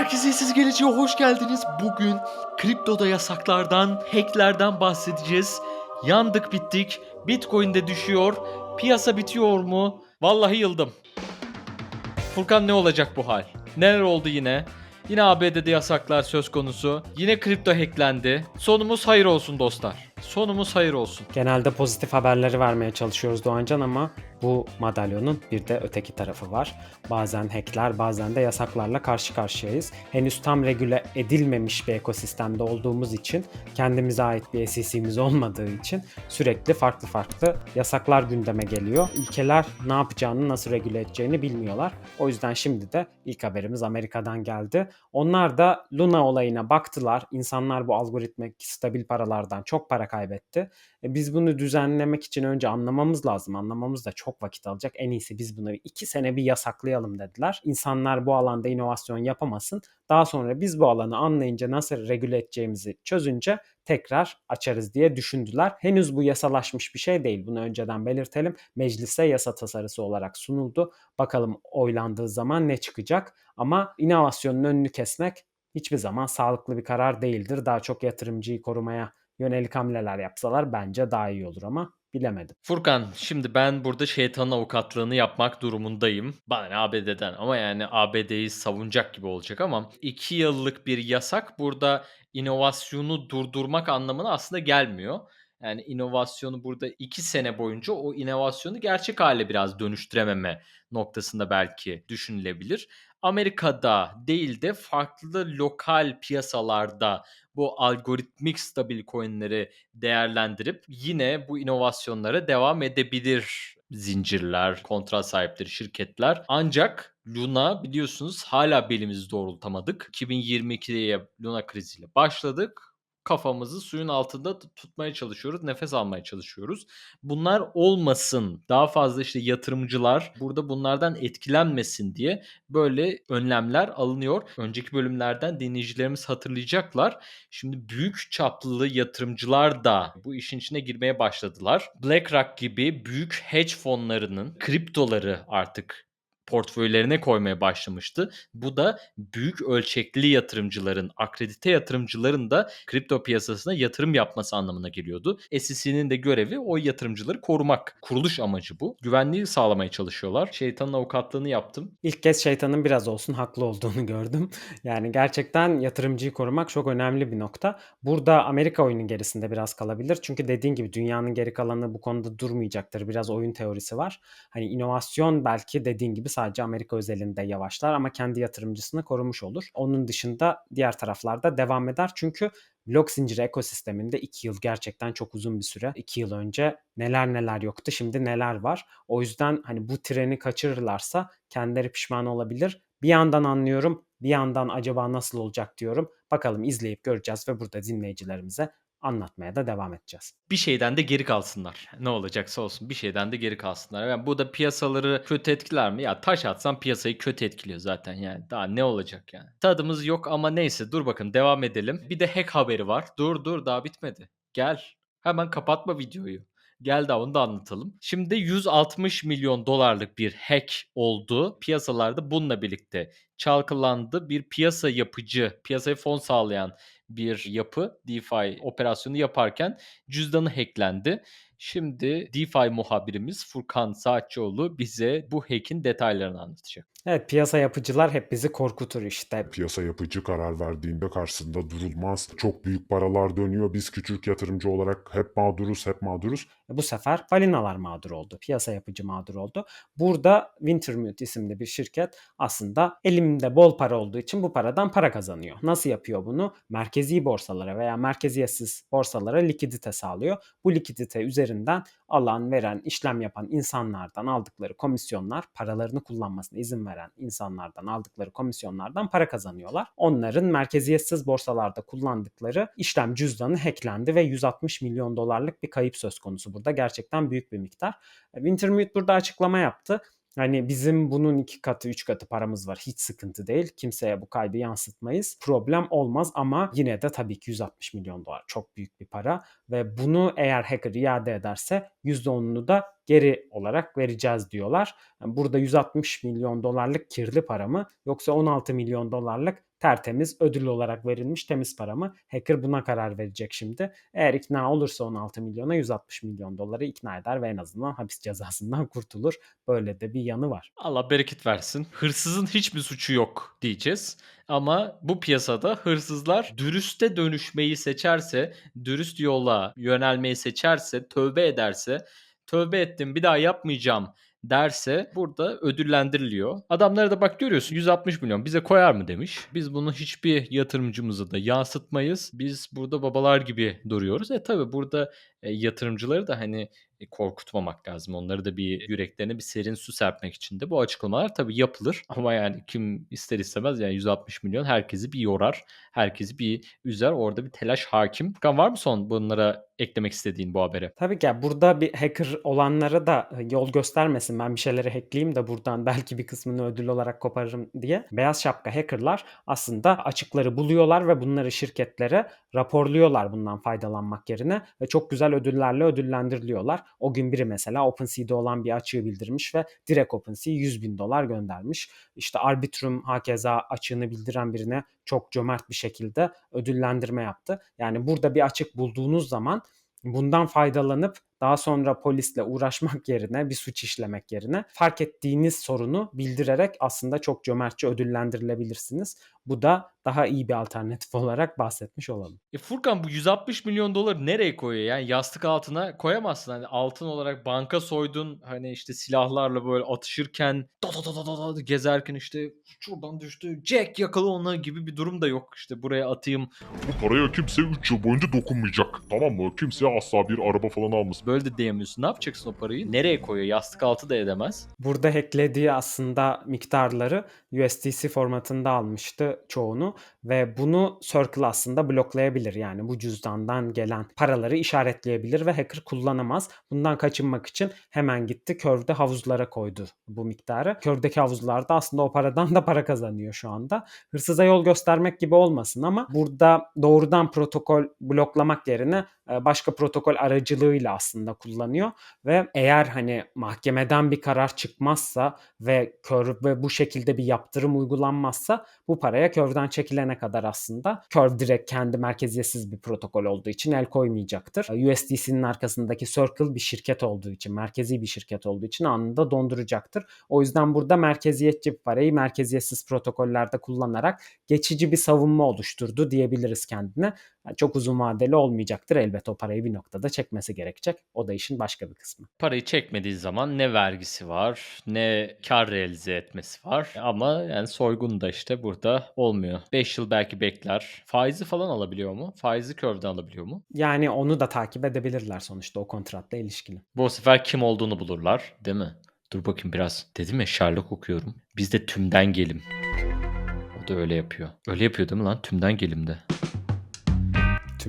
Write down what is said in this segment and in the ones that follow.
Herkese siz geleceğe hoş geldiniz. Bugün kriptoda yasaklardan, hacklerden bahsedeceğiz. Yandık bittik. Bitcoin de düşüyor. Piyasa bitiyor mu? Vallahi yıldım. Furkan ne olacak bu hal? Neler oldu yine? Yine ABD'de yasaklar söz konusu. Yine kripto hacklendi. Sonumuz hayır olsun dostlar. Sonumuz hayır olsun. Genelde pozitif haberleri vermeye çalışıyoruz Doğancan ama bu madalyonun bir de öteki tarafı var. Bazen hackler bazen de yasaklarla karşı karşıyayız. Henüz tam regüle edilmemiş bir ekosistemde olduğumuz için kendimize ait bir SEC'miz olmadığı için sürekli farklı farklı yasaklar gündeme geliyor. Ülkeler ne yapacağını nasıl regüle edeceğini bilmiyorlar. O yüzden şimdi de ilk haberimiz Amerika'dan geldi. Onlar da Luna olayına baktılar. İnsanlar bu algoritmik stabil paralardan çok para kaybetti. E, biz bunu düzenlemek için önce anlamamız lazım. Anlamamız da çok vakit alacak. En iyisi biz bunu iki sene bir yasaklayalım dediler. İnsanlar bu alanda inovasyon yapamasın. Daha sonra biz bu alanı anlayınca nasıl regüle edeceğimizi çözünce tekrar açarız diye düşündüler. Henüz bu yasalaşmış bir şey değil. Bunu önceden belirtelim. Meclise yasa tasarısı olarak sunuldu. Bakalım oylandığı zaman ne çıkacak. Ama inovasyonun önünü kesmek hiçbir zaman sağlıklı bir karar değildir. Daha çok yatırımcıyı korumaya yönelik hamleler yapsalar bence daha iyi olur ama bilemedim. Furkan şimdi ben burada şeytanın avukatlığını yapmak durumundayım. Bana ne ABD'den ama yani ABD'yi savunacak gibi olacak ama 2 yıllık bir yasak burada inovasyonu durdurmak anlamına aslında gelmiyor. Yani inovasyonu burada 2 sene boyunca o inovasyonu gerçek hale biraz dönüştürememe noktasında belki düşünülebilir. Amerika'da değil de farklı lokal piyasalarda bu algoritmik stabil coinleri değerlendirip yine bu inovasyonlara devam edebilir zincirler, kontrat sahipleri, şirketler. Ancak Luna biliyorsunuz hala belimizi doğrultamadık. 2022'ye Luna kriziyle başladık kafamızı suyun altında tutmaya çalışıyoruz. Nefes almaya çalışıyoruz. Bunlar olmasın. Daha fazla işte yatırımcılar burada bunlardan etkilenmesin diye böyle önlemler alınıyor. Önceki bölümlerden dinleyicilerimiz hatırlayacaklar. Şimdi büyük çaplı yatırımcılar da bu işin içine girmeye başladılar. BlackRock gibi büyük hedge fonlarının kriptoları artık portföylerine koymaya başlamıştı. Bu da büyük ölçekli yatırımcıların, akredite yatırımcıların da kripto piyasasına yatırım yapması anlamına geliyordu. SEC'nin de görevi o yatırımcıları korumak. Kuruluş amacı bu. Güvenliği sağlamaya çalışıyorlar. Şeytanın avukatlığını yaptım. İlk kez şeytanın biraz olsun haklı olduğunu gördüm. Yani gerçekten yatırımcıyı korumak çok önemli bir nokta. Burada Amerika oyunun gerisinde biraz kalabilir. Çünkü dediğin gibi dünyanın geri kalanı bu konuda durmayacaktır. Biraz oyun teorisi var. Hani inovasyon belki dediğin gibi sadece Amerika özelinde yavaşlar ama kendi yatırımcısını korumuş olur. Onun dışında diğer taraflarda devam eder. Çünkü blok zinciri ekosisteminde 2 yıl gerçekten çok uzun bir süre. 2 yıl önce neler neler yoktu şimdi neler var. O yüzden hani bu treni kaçırırlarsa kendileri pişman olabilir. Bir yandan anlıyorum bir yandan acaba nasıl olacak diyorum. Bakalım izleyip göreceğiz ve burada dinleyicilerimize anlatmaya da devam edeceğiz. Bir şeyden de geri kalsınlar. Ne olacaksa olsun bir şeyden de geri kalsınlar. Yani bu da piyasaları kötü etkiler mi? Ya taş atsan piyasayı kötü etkiliyor zaten yani. Daha ne olacak yani? Tadımız yok ama neyse dur bakın devam edelim. Bir de hack haberi var. Dur dur daha bitmedi. Gel. Hemen kapatma videoyu. Gel de onu da anlatalım. Şimdi 160 milyon dolarlık bir hack oldu. Piyasalarda bununla birlikte çalkalandı. Bir piyasa yapıcı, piyasaya fon sağlayan bir yapı DeFi operasyonu yaparken cüzdanı hacklendi. Şimdi DeFi muhabirimiz Furkan Saatçıoğlu bize bu hack'in detaylarını anlatacak. Evet piyasa yapıcılar hep bizi korkutur işte. Piyasa yapıcı karar verdiğinde karşısında durulmaz. Çok büyük paralar dönüyor. Biz küçük yatırımcı olarak hep mağduruz, hep mağduruz. Bu sefer balinalar mağdur oldu. Piyasa yapıcı mağdur oldu. Burada Wintermute isimli bir şirket aslında elimde bol para olduğu için bu paradan para kazanıyor. Nasıl yapıyor bunu? Merkezi borsalara veya merkeziyetsiz borsalara likidite sağlıyor. Bu likidite üzerinden alan, veren, işlem yapan insanlardan aldıkları komisyonlar, paralarını kullanmasına izin veren insanlardan aldıkları komisyonlardan para kazanıyorlar. Onların merkeziyetsiz borsalarda kullandıkları işlem cüzdanı hacklendi ve 160 milyon dolarlık bir kayıp söz konusu burada. Gerçekten büyük bir miktar. Wintermute burada açıklama yaptı. Hani bizim bunun iki katı, üç katı paramız var. Hiç sıkıntı değil. Kimseye bu kaybı yansıtmayız. Problem olmaz ama yine de tabii ki 160 milyon dolar çok büyük bir para. Ve bunu eğer hacker iade ederse %10'unu da geri olarak vereceğiz diyorlar. Burada 160 milyon dolarlık kirli para mı yoksa 16 milyon dolarlık tertemiz ödül olarak verilmiş temiz para mı? Hacker buna karar verecek şimdi. Eğer ikna olursa 16 milyona 160 milyon doları ikna eder ve en azından hapis cezasından kurtulur. Böyle de bir yanı var. Allah bereket versin. Hırsızın hiçbir suçu yok diyeceğiz. Ama bu piyasada hırsızlar dürüste dönüşmeyi seçerse, dürüst yola yönelmeyi seçerse, tövbe ederse, tövbe ettim bir daha yapmayacağım derse burada ödüllendiriliyor. Adamlara da bak görüyorsun 160 milyon bize koyar mı demiş. Biz bunu hiçbir yatırımcımıza da yansıtmayız. Biz burada babalar gibi duruyoruz. E tabi burada e, yatırımcıları da hani e, korkutmamak lazım. Onları da bir yüreklerine bir serin su serpmek için de bu açıklamalar tabii yapılır. Ama yani kim ister istemez yani 160 milyon herkesi bir yorar. Herkesi bir üzer. Orada bir telaş hakim. Kan var mı son bunlara eklemek istediğin bu habere? Tabii ki ya burada bir hacker olanlara da e, yol göstermesin. Ben bir şeyleri hackleyeyim de buradan belki bir kısmını ödül olarak koparırım diye. Beyaz şapka hackerlar aslında açıkları buluyorlar ve bunları şirketlere raporluyorlar bundan faydalanmak yerine ve çok güzel ödüllerle ödüllendiriliyorlar. O gün biri mesela OpenSea'de olan bir açığı bildirmiş ve direkt OpenSea 100 bin dolar göndermiş. İşte Arbitrum hakeza açığını bildiren birine çok cömert bir şekilde ödüllendirme yaptı. Yani burada bir açık bulduğunuz zaman bundan faydalanıp daha sonra polisle uğraşmak yerine bir suç işlemek yerine fark ettiğiniz sorunu bildirerek aslında çok cömertçe ödüllendirilebilirsiniz. Bu da daha iyi bir alternatif olarak bahsetmiş olalım. E Furkan bu 160 milyon doları nereye koyuyor? Yani yastık altına koyamazsın. Hani altın olarak banka soydun hani işte silahlarla böyle atışırken da da da da da da gezerken işte şuradan düştü Jack yakala onu gibi bir durum da yok. İşte buraya atayım. Bu paraya kimse 3 yıl boyunca dokunmayacak. Tamam mı? Kimseye asla bir araba falan almasın. Böyle de diyemiyorsun. Ne yapacaksın o parayı? Nereye koyuyor? Yastık altı da edemez. Burada hacklediği aslında miktarları USDC formatında almıştı çoğunu ve bunu Circle aslında bloklayabilir. Yani bu cüzdandan gelen paraları işaretleyebilir ve hacker kullanamaz. Bundan kaçınmak için hemen gitti Curve'de havuzlara koydu bu miktarı. Curve'deki havuzlarda aslında o paradan da para kazanıyor şu anda. Hırsıza yol göstermek gibi olmasın ama burada doğrudan protokol bloklamak yerine başka protokol aracılığıyla aslında kullanıyor ve eğer hani mahkemeden bir karar çıkmazsa ve Curve bu şekilde bir yaptırım uygulanmazsa bu paraya Curve'den çekilene kadar aslında Curve direkt kendi merkeziyetsiz bir protokol olduğu için el koymayacaktır. USDC'nin arkasındaki Circle bir şirket olduğu için, merkezi bir şirket olduğu için anında donduracaktır. O yüzden burada merkeziyetçi parayı merkeziyetsiz protokollerde kullanarak geçici bir savunma oluşturdu diyebiliriz kendine. Çok uzun vadeli olmayacaktır. Elbette o parayı bir noktada çekmesi gerekecek. O da işin başka bir kısmı. Parayı çekmediği zaman ne vergisi var, ne kar realize etmesi var. Ama yani soygun da işte burada olmuyor. 5 yıl belki bekler. Faizi falan alabiliyor mu? Faizi Curve'den alabiliyor mu? Yani onu da takip edebilirler sonuçta o kontratla ilişkili. Bu sefer kim olduğunu bulurlar, değil mi? Dur bakayım biraz. Dedim ya Sherlock okuyorum. Biz de tümden gelim. O da öyle yapıyor. Öyle yapıyor değil mi lan? Tümden gelimde.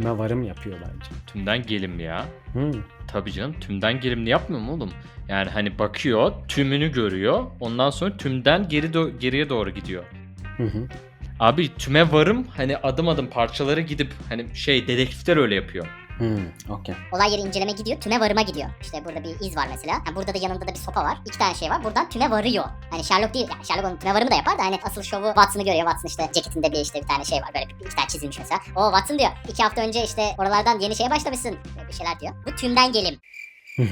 Tüme varım yapıyor bence. Tümden gelim ya. Hmm. Tabii canım tümden gelimli yapmıyor mu oğlum? Yani hani bakıyor, tümünü görüyor. Ondan sonra tümden geri do- geriye doğru gidiyor. Hı hı. Abi tüme varım hani adım adım parçalara gidip hani şey dedektifler öyle yapıyor. Hmm, okey. Olay yeri inceleme gidiyor, tüme varıma gidiyor. İşte burada bir iz var mesela. Ha, burada da yanında da bir sopa var. İki tane şey var. Buradan tüme varıyor. Hani Sherlock değil. Yani Sherlock onun tüme varımı da yapar da hani asıl şovu Watson'ı görüyor. Watson işte ceketinde bir işte bir tane şey var. Böyle bir, iki tane çizilmiş mesela. O Watson diyor. iki hafta önce işte oralardan yeni şeye başlamışsın. Böyle bir şeyler diyor. Bu tümden gelim.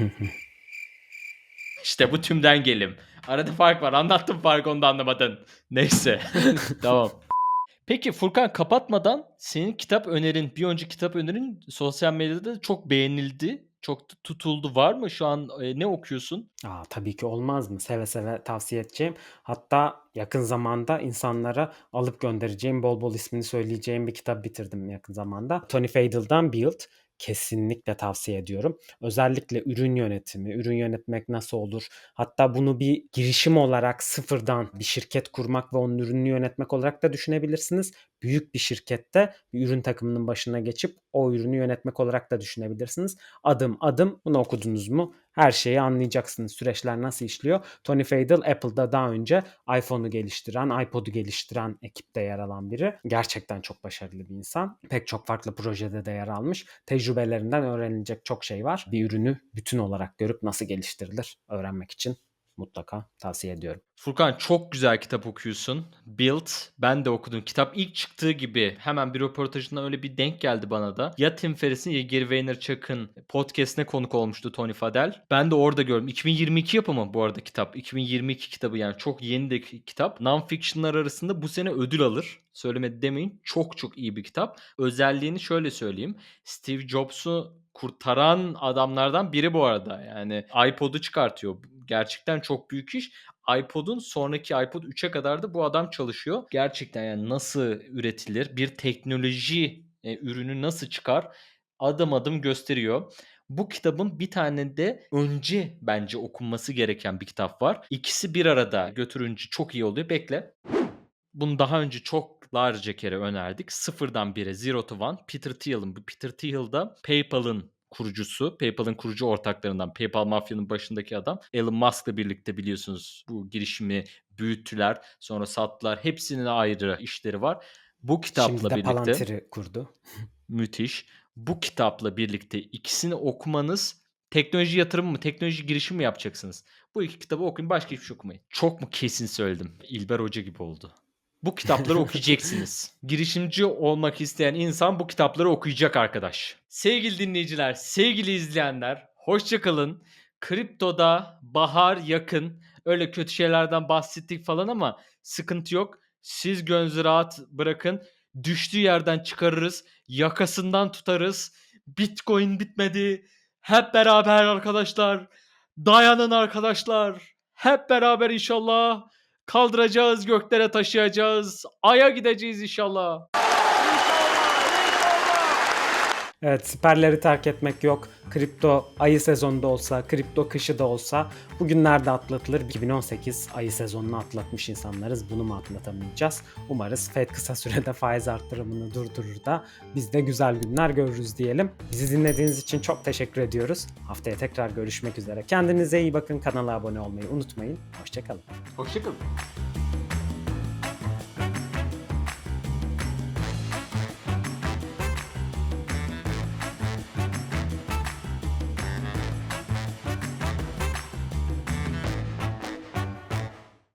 İşte bu tümden gelim. Arada fark var. Anlattım farkı onu da anlamadın. Neyse. tamam. Peki Furkan kapatmadan senin kitap önerin, bir önceki kitap önerin sosyal medyada çok beğenildi. Çok tutuldu. Var mı şu an e, ne okuyorsun? Aa, tabii ki olmaz mı? Seve seve tavsiye edeceğim. Hatta yakın zamanda insanlara alıp göndereceğim, bol bol ismini söyleyeceğim bir kitap bitirdim yakın zamanda. Tony Fadell'dan Build. Kesinlikle tavsiye ediyorum. Özellikle ürün yönetimi, ürün yönetmek nasıl olur? Hatta bunu bir girişim olarak sıfırdan bir şirket kurmak ve onun ürününü yönetmek olarak da düşünebilirsiniz. Büyük bir şirkette bir ürün takımının başına geçip o ürünü yönetmek olarak da düşünebilirsiniz. Adım adım bunu okudunuz mu? Her şeyi anlayacaksınız. Süreçler nasıl işliyor? Tony Fadell Apple'da daha önce iPhone'u geliştiren, iPod'u geliştiren ekipte yer alan biri. Gerçekten çok başarılı bir insan. Pek çok farklı projede de yer almış. Tecrübelerinden öğrenilecek çok şey var. Bir ürünü bütün olarak görüp nasıl geliştirilir öğrenmek için mutlaka tavsiye ediyorum. Furkan çok güzel kitap okuyorsun. Build. Ben de okudum. Kitap ilk çıktığı gibi hemen bir röportajından öyle bir denk geldi bana da. Ya Tim Ferriss'in ya Gary Vaynerchuk'un podcastine konuk olmuştu Tony Fadell. Ben de orada gördüm. 2022 yapımı bu arada kitap. 2022 kitabı yani çok yeni de kitap. Non-fiction'lar arasında bu sene ödül alır. Söylemedi demeyin. Çok çok iyi bir kitap. Özelliğini şöyle söyleyeyim. Steve Jobs'u kurtaran adamlardan biri bu arada. Yani iPod'u çıkartıyor. Gerçekten çok büyük iş iPod'un sonraki iPod 3'e kadar da bu adam çalışıyor. Gerçekten yani nasıl üretilir, bir teknoloji e, ürünü nasıl çıkar adım adım gösteriyor. Bu kitabın bir tane de önce bence okunması gereken bir kitap var. İkisi bir arada götürünce çok iyi oluyor. Bekle. Bunu daha önce çoklarca kere önerdik. Sıfırdan bire, Zero to One. Peter Thiel'in. Bu Peter Thiel da PayPal'ın kurucusu. PayPal'ın kurucu ortaklarından. PayPal mafyanın başındaki adam. Elon Musk'la birlikte biliyorsunuz bu girişimi büyüttüler. Sonra sattılar. Hepsinin ayrı işleri var. Bu kitapla Şimdi de birlikte Palantir'i kurdu. müthiş. Bu kitapla birlikte ikisini okumanız teknoloji yatırımı mı, teknoloji girişimi mi yapacaksınız? Bu iki kitabı okuyun, başka hiçbir şey okumayın. Çok mu kesin söyledim? İlber Hoca gibi oldu. Bu kitapları okuyacaksınız. Girişimci olmak isteyen insan bu kitapları okuyacak arkadaş. Sevgili dinleyiciler, sevgili izleyenler, hoşçakalın. Kriptoda bahar yakın. Öyle kötü şeylerden bahsettik falan ama sıkıntı yok. Siz gönlünüzü rahat bırakın. Düştüğü yerden çıkarırız. Yakasından tutarız. Bitcoin bitmedi. Hep beraber arkadaşlar. Dayanın arkadaşlar. Hep beraber inşallah. Kaldıracağız, göklere taşıyacağız. Ay'a gideceğiz inşallah. Evet siperleri terk etmek yok. Kripto ayı sezonunda olsa, kripto kışı da olsa bugünlerde atlatılır. 2018 ayı sezonunu atlatmış insanlarız. Bunu mu atlatamayacağız? Umarız Fed kısa sürede faiz arttırımını durdurur da biz de güzel günler görürüz diyelim. Bizi dinlediğiniz için çok teşekkür ediyoruz. Haftaya tekrar görüşmek üzere. Kendinize iyi bakın. Kanala abone olmayı unutmayın. Hoşçakalın. Hoşçakalın.